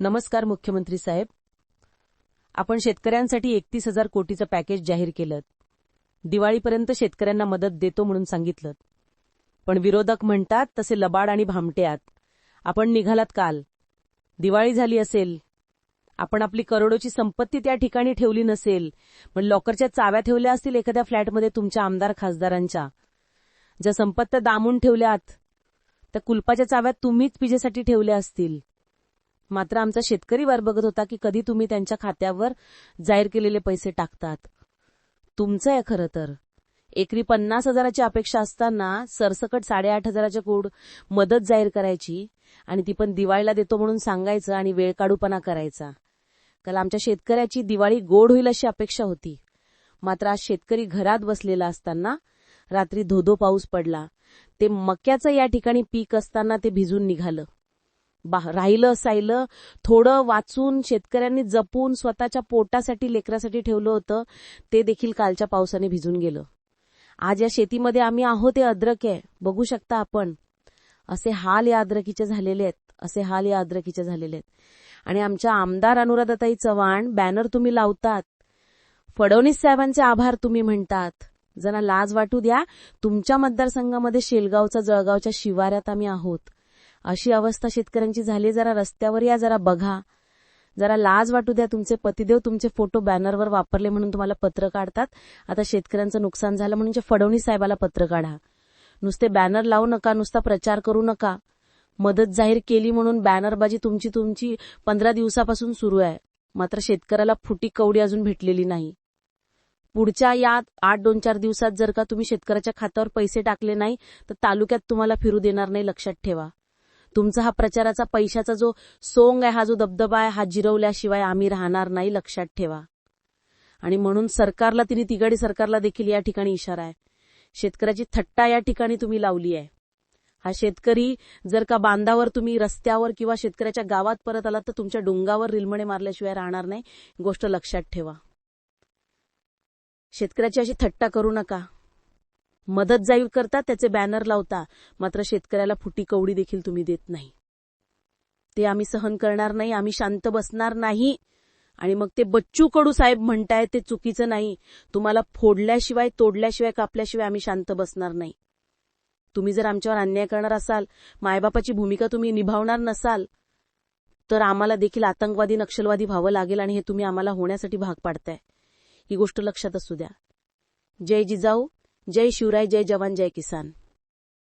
नमस्कार मुख्यमंत्री साहेब. आपण शेतकऱ्यांसाठी एकतीस हजार कोटीचं पॅकेज जाहीर केलं. दिवाळीपर्यंत शेतकऱ्यांना मदत देतो म्हणून सांगितलं. पण विरोधक म्हणतात तसे लबाड आणि भामटे आत. आपण निघालात काल. दिवाळी झाली असेल. आपण आपली करोडोची संपत्ती त्या ठिकाणी ठेवली नसेल. पण लॉकरच्या चाव्या ठेवल्या असतील एखाद्या फ्लॅटमध्ये तुमच्या आमदार खासदारांच्या. ज्या संपत्त्या दामून ठेवल्यात त्या कुलपाच्या चाव्यात तुम्हीच पिजेसाठी ठेवल्या असतील. मात्र आमचा शेतकरी वार बघत होता की कधी तुम्ही त्यांच्या खात्यावर जाहीर केलेले पैसे टाकतात. तुमचं आहे खरं तर. एकरी पन्नास हजाराची अपेक्षा असताना सरसकट साडेआठ हजाराच्या कोड मदत जाहीर करायची आणि ती पण दिवाळीला देतो म्हणून सांगायचं आणि वेळ काढूपणा करायचा. काल आमच्या शेतकऱ्याची दिवाळी गोड होईल अशी अपेक्षा होती. मात्र आज शेतकरी घरात बसलेला असताना रात्री धोधो पाऊस पडला. ते मक्याचं या ठिकाणी पीक असताना ते भिजून निघालं. राहिलं सायलं थोडं वाचून शेतकऱ्यांनी जपून स्वतःच्या पोटासाठी लेकरासाठी ठेवलं होतं ते देखील कालच्या पावसाने भिजून गेलं. आज या शेतीमध्ये आम्ही आहोत ते अद्रक आहे. बघू शकता आपण. असे हाल या अद्रकीचे झालेले आहेत. असे हाल या अद्रकीचे झालेले आहेत. आणि आमच्या आमदार अनुराधाताई चव्हाण बॅनर तुम्ही लावतात. फडणवीस साहेबांचे आभार तुम्ही म्हणतात. जरा लाज वाटू द्या. तुमच्या मतदारसंघामध्ये शेलगावचा जळगावच्या शिवाऱ्यात आम्ही आहोत. अशी अवस्था शेतकऱ्यांची झाली जरा रस्त्यावर या जरा बघा. जरा लाज वाटू द्या तुमचे पतिदेव तुमचे फोटो बॅनरवर वापरले म्हणून तुम्हाला पत्र काढतात. आता शेतकऱ्यांचं नुकसान झालं म्हणजे फडणवीस साहेबाला पत्र काढा. नुसते बॅनर लावू नका नुसता प्रचार करू नका. मदत जाहीर केली म्हणून बॅनरबाजी तुमची तुमची पंधरा दिवसापासून सुरू आहे. मात्र शेतकऱ्याला फुटी कवडी अजून भेटलेली नाही. पुढच्या या आठ दोन चार दिवसात जर का तुम्ही शेतकऱ्याच्या खात्यावर पैसे टाकले नाही तर तालुक्यात तुम्हाला फिरू देणार नाही लक्षात ठेवा. तुमचा हा प्रचाराचा पैशाचा जो सोंग आहे हा जो दबदबा आहे हा जिरवल्याशिवाय आम्ही राहणार नाही लक्षात ठेवा. आणि म्हणून सरकारला तिने तिघाडी सरकारला देखील या ठिकाणी इशारा आहे. शेतकऱ्याची थट्टा या ठिकाणी तुम्ही लावली आहे. हा शेतकरी जर का बांधावर तुम्ही रस्त्यावर किंवा शेतकऱ्याच्या गावात परत आलात तर तुमच्या डोंगावर रिलमणे मारल्याशिवाय राहणार नाही. गोष्ट लक्षात ठेवा. शेतकऱ्याची अशी थट्टा करू नका. मदत जाईल करता त्याचे बॅनर लावता. मात्र शेतकऱ्याला फुटी कवडी देखील तुम्ही देत नाही. ते आम्ही सहन करणार नाही आम्ही शांत बसणार नाही. आणि मग ते बच्चू कडू साहेब म्हणताय ते चुकीचं नाही. तुम्हाला फोडल्याशिवाय तोडल्याशिवाय कापल्याशिवाय आम्ही शांत बसणार नाही. तुम्ही जर आमच्यावर अन्याय करणार असाल मायबापाची भूमिका तुम्ही निभावणार नसाल तर आम्हाला देखील आतंकवादी नक्षलवादी व्हावं लागेल आणि हे तुम्ही आम्हाला होण्यासाठी भाग पाडताय. ही गोष्ट लक्षात असू द्या. जय जिजाऊ. जय शिवराय जय जवान जय किसान.